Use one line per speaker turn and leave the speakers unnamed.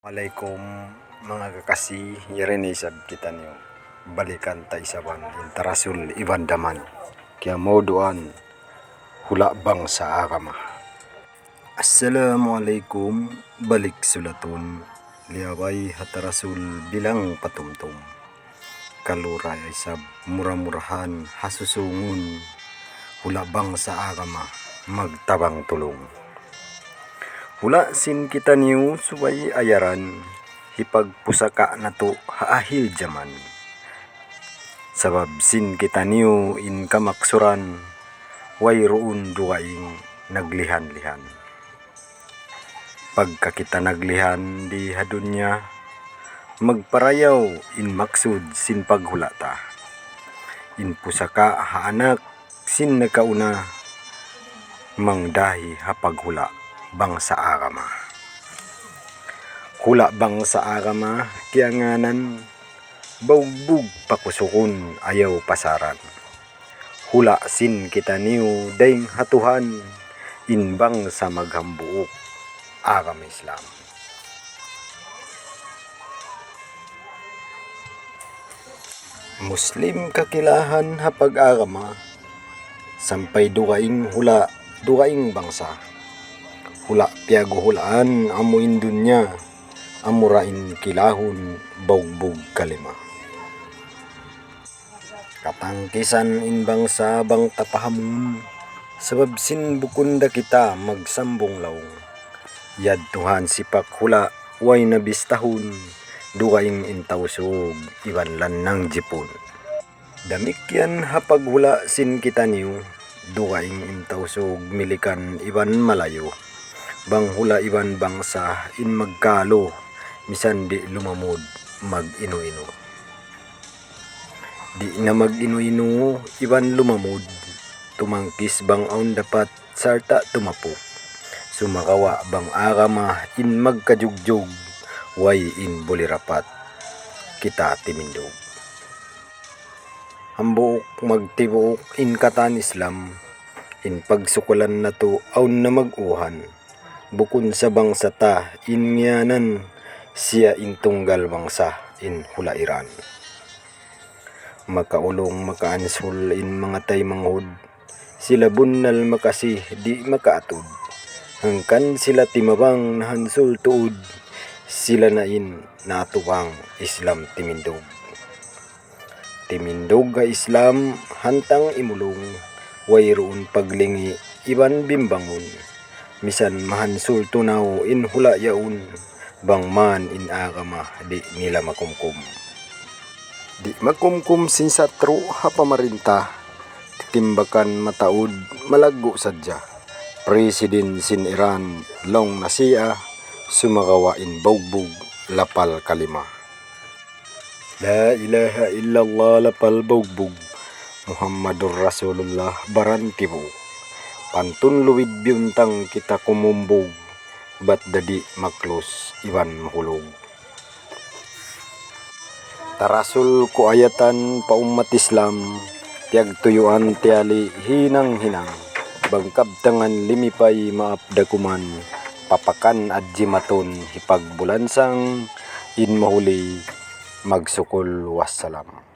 Alaikum mga kakasi, yarin isab kita niyo. Balikan tayo sa ban, intarasul iban daman. Kaya mo doan, hula bang sa agama. Assalamualaikum, balik sulaton. Liaway hatarasul bilang patumtum. Kaluray ay sab murah-murahan hasusungun. Hula bang sa agama, magtabang tulong. Hula sin kita niyo subay ayaran hipagpusaka na to haahil jaman. Sabab sin kita niyo in kamaksuran way roon duwaing naglihan-lihan. Pagka kita naglihan di hadunya magparayaw in maksud sin paghulata. In pusaka haanak sin nakauna mangdahi hapaghula bang sa agama. Hula bang sa agama, kianganan, baugbog pakusukon ayaw pasaran. Hula sin kita niyo daing hatuhan, inbang sa maghambuok, agama Islam. Muslim kakilahan hapag agama, sampay duwaing hula, duwaing bangsa hula piago hulaan amuin dunya amurain kilahun baugbog kalima. Katangkisan inbang sa bang tapahamun sabab sin bukunda kita magsambong laong. Yad tuhan sipak hula way nabistahun duwaing intawsog ibanlan ng jipon. Damik yan hapag hula sin kita niyo. Duwaing intawsog milikan iban malayo bang hula iban bangsa in magkalo misan di lumamod mag ino-ino di na mag ino-ino iban lumamod tumangkis bang aun dapat sarta tumapo. Sumakawa bang agama in magkajugjog way in bulirapat kita timindog. Hambuok magtibuok in katan Islam in pagsukulan na to aun na maguhan bukun sa bangsa ta ingyanan siya intunggal bangsa in hulairan. Makaulong makaansul in mga tay manghud. Sila bunnal makasi di makaatud hangkan sila timabang nahansul tuod. Sila na in natuwang Islam timindog. Timindog nga Islam hantang imulong. Wayroon paglingi iban bimbangon misan mahansul tunaw in hula yaun bang man in agama di nila makumkum. Di makumkum sin satro hapamarinta titimbakan mataud malago sadya. President sin Iran long na siya sumagawa in baugbog lapal kalima. La ilaha illallah lapal baugbog Muhammadur Rasulullah barantibo Pantun luwid biyuntang kita kumumbog Bat dadi maklos iwan mahulog. Tarasul ko ayatan pa umat Islam Tiag tuyuan tiali hinang hinang. Bangkab tangan limipay maapdakuman Papakan at jimaton hipagbulansang In mahuli magsukol wassalam